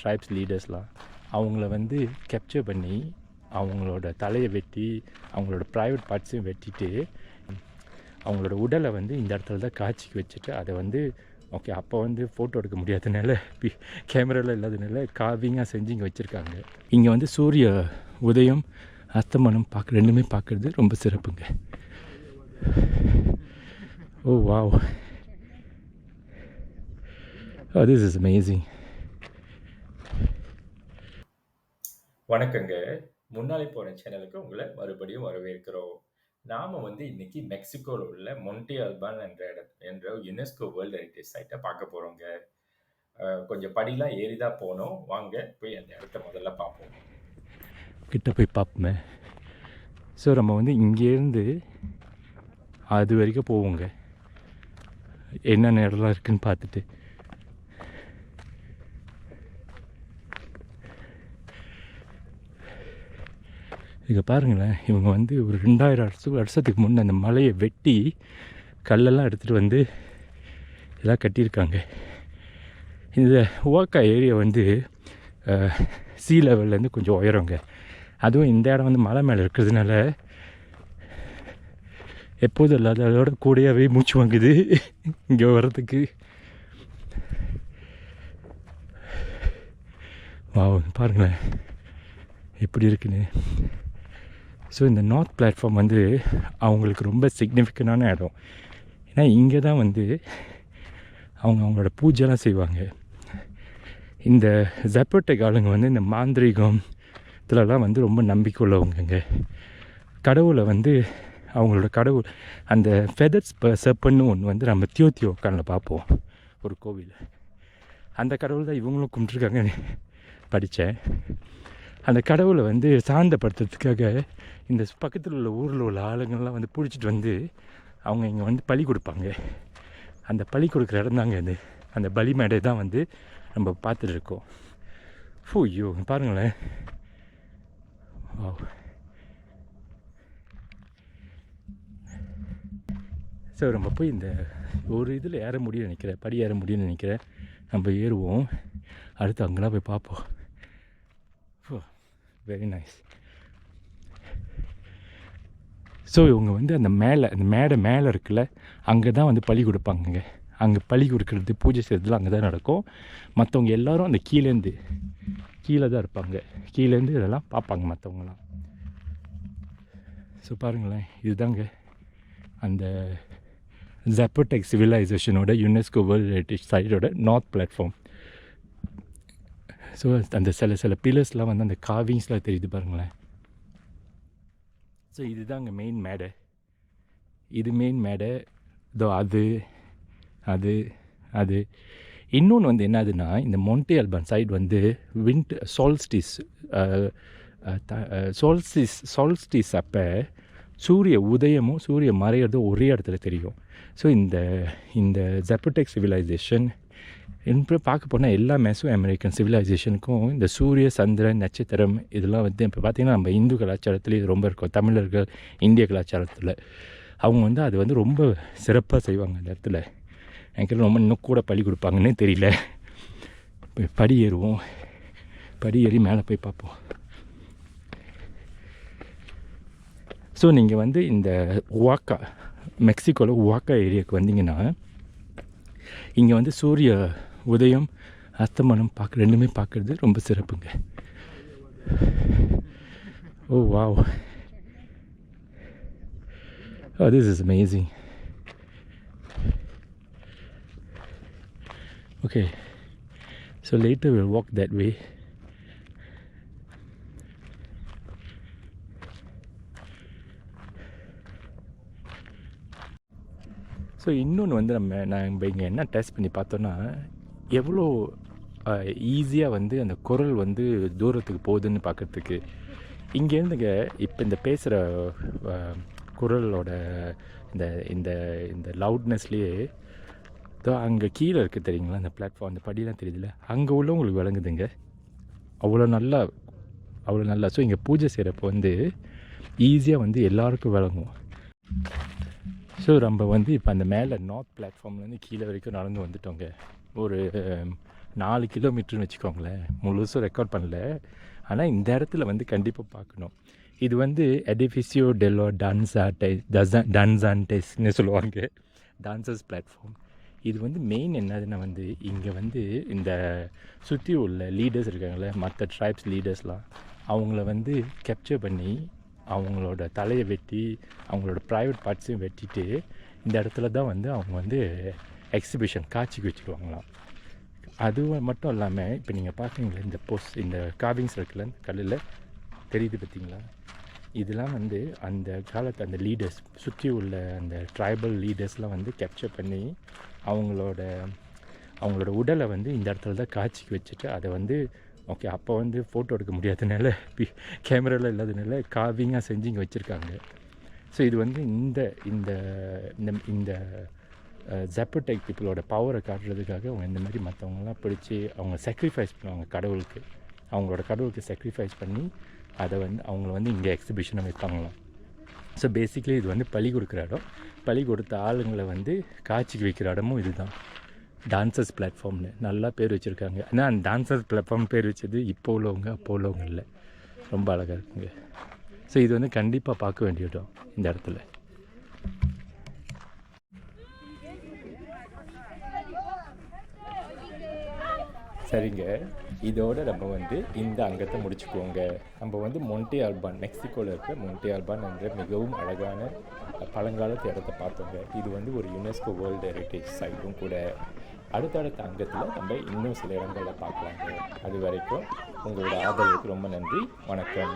Tribes லீடர்ஸ்லாம் அவங்கள வந்து capture பண்ணி அவங்களோட தலையை வெட்டி அவங்களோட ப்ரைவேட் பார்ட்ஸையும் வெட்டிட்டு அவங்களோட உடலை வந்து இந்த இடத்துல தான் காட்சிக்கு வச்சுட்டு அதை வந்து ஓகே அப்போ வந்து ஃபோட்டோ எடுக்க முடியாதனால கேமராவில் இல்லாதனால காவிங்காக செஞ்சு இங்கே வச்சுருக்காங்க. இங்கே வந்து சூரிய உதயம் அஸ்தமனம் பார்க்க ரெண்டுமே பார்க்குறது ரொம்ப சிறப்புங்க. ஓ wow this is amazing amazing. வணக்கங்க. முன்னாடி போன சேனலுக்கு உங்களை மறுபடியும் வரவேற்கிறோம். நாம வந்து இன்னைக்கு மெக்சிகோவில் உள்ள மொன்டி அல்பான் என்ற இடம் என்ற யுனெஸ்கோ வேர்ல்டு ஹெரிட்டேஜ் சைட்டை பார்க்க போறோங்க. அஹ் கொஞ்சம் படிலாம் ஏறிதான் போனோம். வாங்க போய் அந்த இடத்த முதல்ல பார்ப்போம். கிட்ட போய் பார்ப்போமே. ஸோ நம்ம வந்து இங்கேருந்து அது வரைக்கும் போவோங்க. என்னென்ன இடம்லாம் இருக்குன்னு பார்த்துட்டு. இங்கே பாருங்களேன் இவங்க வந்து ஒரு ரெண்டாயிரம் வருஷம் வருஷத்துக்கு முன்னே அந்த மலையை வெட்டி கல்லெல்லாம் எடுத்துகிட்டு வந்து இதெல்லாம் கட்டியிருக்காங்க. இந்த ஓக்கா ஏரியா வந்து சீ லெவல்லேருந்து கொஞ்சம் உயரங்க. அதுவும் இந்த இடம் வந்து மலை மேலே இருக்கிறதுனால எப்போதும் இல்லாத அதோட கூடையாகவே மூச்சு வாங்குது இங்கே வர்றதுக்கு. வா பாருங்களேன் எப்படி இருக்குன்னு. ஸோ இந்த நார்த் பிளாட்ஃபார்ம் வந்து அவங்களுக்கு ரொம்ப சிக்னிஃபிகண்டான இடம். ஏன்னா இங்கே தான் வந்து அவங்க அவங்களோட பூஜைலாம் செய்வாங்க. இந்த ஜப்போட்டெக் ஆளுங்க வந்து இந்த மாந்திரிகம் இதிலலாம் வந்து ரொம்ப நம்பிக்கை உள்ளவங்கங்க கடவுளை வந்து அவங்களோட கடவுள் அந்த ஃபெதர்ஸ் செப்பன்னு ஒன்று வந்து நம்ம தியோ தியோக்கானில் பார்ப்போம் ஒரு கோவில் அந்த கடவுள் தான் இவங்களும் கும்பிட்ருக்காங்கன்னு படித்தேன். அந்த கடவுளை வந்து சாந்தப்படுத்துறதுக்காக இந்த பக்கத்தில் உள்ள ஊரில் உள்ள ஆளுங்கள்லாம் வந்து பிடிச்சிட்டு வந்து அவங்க இங்கே வந்து பலி கொடுப்பாங்க. அந்த பலி கொடுக்குற இடம் தாங்க அது. அந்த பலி மேடை தான் வந்து நம்ம பார்த்துட்டு இருக்கோம். ஃபோ ஐயோ பாருங்களேன். ஓ ஸோ நம்ம போய் இந்த ஒரு இதில் ஏற முடியும்னு நினைக்கிறேன். படி ஏற முடியும்னு நினைக்கிறேன். நம்ம ஏறுவோம். அடுத்து அங்கெல்லாம் போய் பார்ப்போம். வெரி நைஸ் ஸோ இவங்க வந்து அந்த மேலே அந்த மேடை மேலே இருக்குல்ல அங்கே தான் வந்து பழி கொடுப்பாங்கங்க. அங்கே பழி கொடுக்கறது பூஜை செய்கிறதுலாம் அங்கே தான் நடக்கும். மற்றவங்க எல்லோரும் அந்த கீழேருந்து கீழே தான் இருப்பாங்க. கீழேருந்து இதெல்லாம் பார்ப்பாங்க மற்றவங்களாம் ஸோ பாருங்களேன் இதுதாங்க அந்த ஜப்போடெக் சிவிலைசேஷனோட யுனெஸ்கோ வேர்ல்டு ஹெரிட்டேஜ் சைடோட நார்த் பிளாட்ஃபார்ம் ஸோ அந்த சில சில பில்லர்ஸ்லாம் வந்து அந்த காவிங்ஸ்லாம் தெரியுது பாருங்களேன். ஸோ இதுதாங்க மெயின் மேடை இது மெயின் மேடை இதோ அது அது அது. இன்னொன்று வந்து என்னதுன்னா இந்த மொண்டே அல்பான் சைடு வந்து விண்ட் சால்ஸ்டிஸ் சால்ஸ்டிஸ் சால்ஸ்டிஸ் அப்போ சூரிய உதயமும் சூரிய மறையிறதும் ஒரே இடத்துல தெரியும். ஸோ இந்த இந்த ஜெப்படெக் சிவிலைசேஷன் இப்போ பார்க்க போனால் எல்லா மெசோ அமெரிக்கன் சிவிலைசேஷனுக்கும் இந்த சூரிய சந்திரன் நட்சத்திரம் இதெல்லாம் வந்து இப்போ பார்த்திங்கன்னா நம்ம இந்து கலாச்சாரத்தில் இது ரொம்ப இருக்கும். தமிழர்கள் இந்திய கலாச்சாரத்தில். அவங்க வந்து அது வந்து ரொம்ப சிறப்பாக செய்வாங்க அந்த இடத்துல. எனக்கு ரொம்ப இன்னும் கூட பழி கொடுப்பாங்கன்னே தெரியல. இப்போ படி ஏறுவோம். படி ஏறி மேலே போய் பார்ப்போம். ஸோ நீங்கள் வந்து இந்த உவாக்கா மெக்சிகோவில் உவாக்கா ஏரியாவுக்கு வந்தீங்கன்னா இங்கே வந்து சூரிய உதயம் அஸ்தமனம் பார்க்க ரெண்டுமே பார்க்குறது ரொம்ப சிறப்புங்க ஓ wow Oh, this is amazing. Okay, so later we'll walk that way. So இன்னொன்று வந்து நம்ம நான் இங்கே என்ன டெஸ்ட் பண்ணி பார்த்தோன்னா எவ்வளோ ஈஸியாக வந்து அந்த குரல் வந்து தூரத்துக்கு போகுதுன்னு பார்க்குறதுக்கு இங்கேருந்துங்க இப்போ இந்த பேசுகிற குரலோட இந்த இந்த இந்த லவுட்னஸ்லேயே தோ அங்கே கீழே இருக்குது தெரியுங்களா அந்த பிளாட்ஃபார்ம் அந்த படிலாம் தெரியுதுல்ல? அங்கே உள்ள உங்களுக்கு விளங்குதுங்க. அவ்வளோ நல்லா அவ்வளோ நல்லா. ஸோ இங்கே பூஜை செய்கிறப்போ வந்து ஈஸியாக வந்து எல்லாருக்கும் விளங்கும் ஸோ நம்ம வந்து இப்போ அந்த மேலே நார்த் பிளாட்ஃபார்ம்லேருந்து கீழே வரைக்கும் நடந்து வந்துட்டோங்க. ஒரு நாலு கிலோமீட்டர்னு வச்சுக்கோங்களேன். முழுசும் ரெக்கார்ட் பண்ணல. ஆனால் இந்த இடத்துல வந்து கண்டிப்பாக பார்க்கணும். இது வந்து எடிஃபிசியோ டெல்லோ டான்ஸ் டை டன்சான்டெஸ்ன்னு சொல்லுவாங்க. டான்சர்ஸ் பிளாட்ஃபார்ம் இது வந்து மெயின் என்னதுன்னா வந்து இங்கே வந்து இந்த சுற்றி உள்ள லீடர்ஸ் இருக்காங்களே மற்ற ட்ரைப்ஸ் லீடர்ஸ்லாம் அவங்கள வந்து கேப்சர் பண்ணி அவங்களோட தலையை வெட்டி அவங்களோட ப்ரைவேட் பார்ட்ஸையும் வெட்டிட்டு இந்த இடத்துல தான் வந்து அவங்க வந்து எக்ஸிபிஷன் காட்சிக்கு வச்சுருவாங்களாம் அது மட்டும் இல்லாமல் இப்போ நீங்கள் பார்க்குறீங்களா இந்த போஸ் இந்த காவிங்ஸ் இருக்குல்ல இந்த கல்லில்? தெரியுது பார்த்தீங்களா இதெல்லாம் வந்து அந்த காலத்து அந்த லீடர்ஸ் சுற்றி உள்ள அந்த ட்ரைபல் லீடர்ஸ்லாம் வந்து கேப்சர் பண்ணி அவங்களோட அவங்களோட உடலை வந்து இந்த இடத்துல தான் காட்சிக்கு வச்சுட்டு அதை வந்து ஓகே அப்போ வந்து ஃபோட்டோ எடுக்க முடியாதனால கேமராவில் இல்லாதனால காவிங்காக செஞ்சு இங்கே வச்சுருக்காங்க. ஸோ இது வந்து இந்த இந்த இந்த இந்த ஜெப்படைக் பீப்புளோட பவரை காட்டுறதுக்காக அவங்க இந்த மாதிரி மற்றவங்களாம் பிடிச்சி அவங்க சாக்ரிஃபைஸ் பண்ணுவாங்க கடவுளுக்கு. அவங்களோட கடவுளுக்கு சாக்ரிஃபைஸ் பண்ணி அதை வந்து அவங்கள வந்து இங்கே எக்ஸிபிஷனை வைப்பாங்களாம். ஸோ பேசிக்கலி இது வந்து பலி கொடுக்குற இடம். பலி கொடுத்த ஆளுங்களை வந்து காட்சிக்கு வைக்கிற இடமும் இதுதான். டான்சர்ஸ் பிளாட்ஃபார்ம்னு நல்லா பேர் வச்சுருக்காங்க. ஆனால் அந்த டான்சர்ஸ் பிளாட்ஃபார்ம் பேர் வச்சது இப்போ உள்ளவங்க அப்போ உள்ளவங்க இல்லை. ரொம்ப அழகாக இருக்குங்க. ஸோ இது வந்து கண்டிப்பாக பார்க்க வேண்டிய இடம் இந்த இடத்துல. சரிங்க. இதோட நம்ம வந்து இந்த அங்கத்தை முடிச்சுக்குவோங்க. நம்ம வந்து மொன்டி ஆல்பான் மெக்சிகோவில் இருக்கிற மொன்டி ஆல்பான் என்ற மிகவும் அழகான பழங்காலத்து இடத்த பார்த்தோங்க. இது வந்து ஒரு யுனெஸ்கோ வேர்ல்டு ஹெரிட்டேஜ் சைட்டும் கூட. அடுத்தடுத்த அங்கத்தில் நம்ம இன்னும் சில இடங்களில் பார்க்கலாங்க. அது வரைக்கும் உங்களோட ஆதரவுக்கு ரொம்ப நன்றி. வணக்கம்.